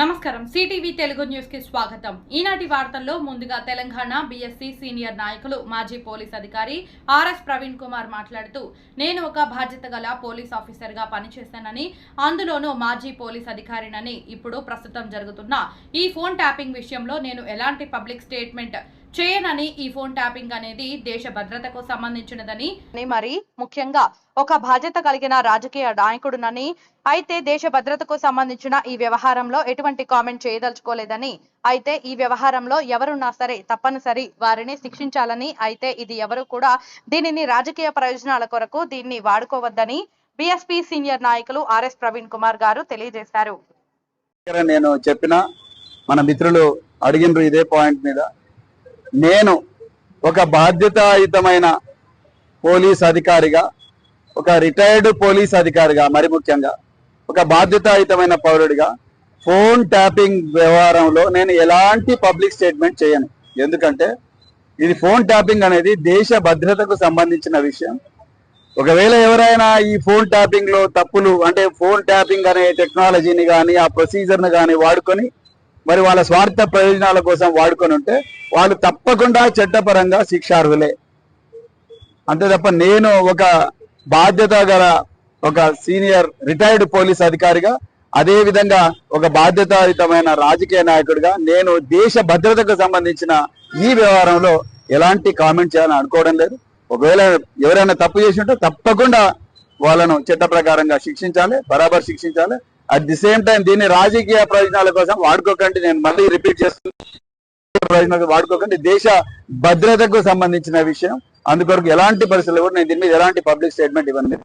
నమస్కారం. సిటీవీ తెలుగు న్యూస్కి స్వాగతం. ఈనాటి వార్తల్లో ముందుగా తెలంగాణ బీఎస్సీ సీనియర్ నాయకులు మాజీ పోలీస్ అధికారి ఆర్ఎస్ ప్రవీణ్ కుమార్ మాట్లాడుతూ నేను ఒక బాధ్యత గల పోలీస్ ఆఫీసర్గా పనిచేస్తానని అందులోనూ మాజీ పోలీస్ అధికారినని ఇప్పుడు ప్రస్తుతం జరుగుతున్న ఈ ఫోన్ ట్యాపింగ్ విషయంలో నేను ఎలాంటి పబ్లిక్ స్టేట్మెంట్ చేయనని ఈ ఫోన్ ట్యాపింగ్ అనేది దేశ భద్రతకు సంబంధించినదని. మరి ముఖ్యంగా ఒక బాధ్యత కలిగిన రాజకీయ నాయకుడునని అయితే దేశ భద్రతకు సంబంధించిన ఈ వ్యవహారంలో ఎటువంటి కామెంట్ చేయదలుచుకోలేదని అయితే ఈ వ్యవహారంలో ఎవరున్నా సరే తప్పనిసరి వారిని శిక్షించాలని అయితే ఇది ఎవరు కూడా దీనిని రాజకీయ ప్రయోజనాల కొరకు దీన్ని వాడుకోవద్దని బీఎస్పీ సీనియర్ నాయకులు ఆర్ఎస్ ప్రవీణ్ కుమార్ గారు తెలియజేశారు. నేను చెప్పిన మన మిత్రులు అడిగినరు ఇదే పాయింట్ మీద. నేను ఒక బాధ్యతాయుతమైన పోలీస్ అధికారిగా ఒక రిటైర్డ్ పోలీస్ అధికారిగా మరి ముఖ్యంగా ఒక బాధ్యతాయుతమైన పౌరుడిగా ఫోన్ ట్యాపింగ్ వ్యవహారంలో నేను ఎలాంటి పబ్లిక్ స్టేట్మెంట్ చేయను. ఎందుకంటే ఇది ఫోన్ ట్యాపింగ్ అనేది దేశ భద్రతకు సంబంధించిన విషయం. ఒకవేళ ఎవరైనా ఈ ఫోన్ ట్యాపింగ్లో తప్పులు అంటే ఫోన్ ట్యాపింగ్ అనే టెక్నాలజీని కానీ ఆ ప్రొసీజర్ని కానీ వాడుకొని మరి వాళ్ళ స్వార్థ ప్రయోజనాల కోసం వాడుకొని ఉంటే వాళ్ళు తప్పకుండా చట్టపరంగా శిక్షార్హులే. అంతే తప్ప నేను ఒక బాధ్యత గల ఒక సీనియర్ రిటైర్డ్ పోలీస్ అధికారిగా అదే విధంగా ఒక బాధ్యతాయుతమైన రాజకీయ నాయకుడిగా నేను దేశ భద్రతకు సంబంధించిన ఈ వ్యవహారంలో ఎలాంటి కామెంట్ చేయాలని అనుకోవడం లేదు. ఒకవేళ ఎవరైనా తప్పు చేసి ఉంటే తప్పకుండా వాళ్ళను చట్ట ప్రకారంగా శిక్షించాలి బరాబర్ శిక్షించాలి అట్ ది సేమ్ టైం దీన్ని రాజకీయ ప్రయోజనాల కోసం వాడుకోకండి. నేను మళ్ళీ రిపీట్ చేస్తున్నా. ప్రయోజనాలు వాడుకోకండి. దేశ భద్రతకు సంబంధించిన విషయం. అందుకొరకు ఎలాంటి పరిస్థితులు కూడా నేను దీని మీద ఎలాంటి పబ్లిక్ స్టేట్మెంట్ ఇవ్వను.